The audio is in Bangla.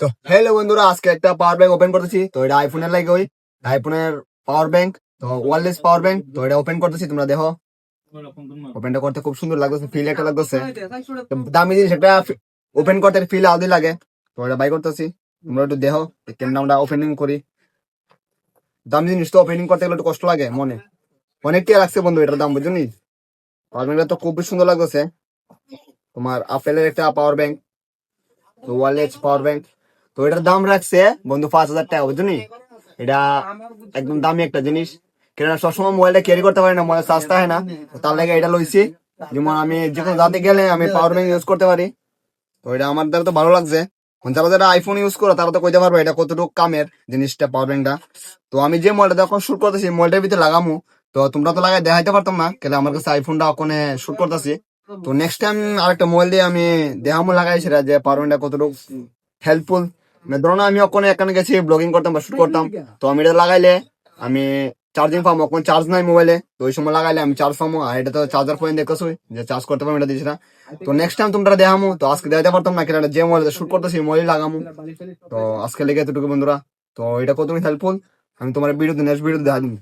তো হ্যালো বন্ধুরা, আজকে একটা পাওয়ার ব্যাংক ওপেন করতেছি। তো এটা আইফোনের লাগে ওই। আইফোনের পাওয়ার ব্যাংক তো ওয়ারলেস পাওয়ার ব্যাংক তো এটা ওপেন করতেছি, তোমরা দেখো। ওপেনটা করতে খুব সুন্দর লাগতেছে ফিল একটা লাগতেছে। দামি জিনিস একটা ওপেন করতে ফিল আলাদাই লাগে। তো এটা বাই করতেছি, তোমরা একটু দেখো কেন আমরা ওপেনিং করি। দামি জিনিস তো ওপেনিং করতে গেলে একটু কষ্ট লাগে, মনে। অনেকটা লাগছে বন্ধু, এটার দাম, বুঝলি? পাওয়ার ব্যাংকটা তো খুবই সুন্দর লাগতেছে। তোমার আপেলের একটা power bank wireless power bank তো এটার দাম রাখছে, বন্ধু পাঁচ হাজার টাকা, বুঝলি? এটা একদম দামি একটা জিনিস। কেননা সবসময় মোবাইলটা ক্যারি করতে পারি না, মোবাইল সস্তা হয় না। তার লাগে এটা লইছি। যেমন আমি যে কোনো জাতে গেলে আমি পাওয়ার ব্যাংক ইউজ করতে পারি। তো এটা আমার দ্বারা তো ভালো লাগছে। এখন যারা যারা আইফোন ইউজ করো, তারা তো কইতে পারবে এটা কতটুকু কামের জিনিসটা পাওয়ার ব্যাংকটা তো আমি যে মোবাইলটা যখন শুট করতেছি, মোবাইলটার ভিতরে লাগামু। তো তোমরা তো লাগাই দেখাইতে পারতাম না, কেন আমার কাছে আইফোনটা ওখানে শুট করতেছি। তো নেক্সট টাইম আরেকটা মোবাইল দিয়ে আমি দেখামু, লাগাই সেটা যে পাওয়ার ব্যাংকটা কতটুকু হেল্পফুল ধরো না আমি ওখানে এখানে গেছি ব্লগিং করতাম বা শুট করতাম। তো আমি এটা লাগাইলে আমি চার্জিং পাবো এখন চার্জ নাই মোবাইলে তো ওই সময় লাগাইলে আমি চার্জ পাবো আর এটা তো চার্জার পয়েন্ট দেখতেছি যে চার্জ করতে পারব এটা দিছি না। তো নেক্সট টাইম তোমরা দেখামো। তো আজকে দেখাতে পারতাম না কেন যে মোবাইল শুট করতেছি মোবাইল লাগামো। তো আজকে লেগে এতটুকু বন্ধুরা। তো এটা কত হেল্পফুল আমি তোমার ভিডিও নেক্সট ভিডিও দেখা দিন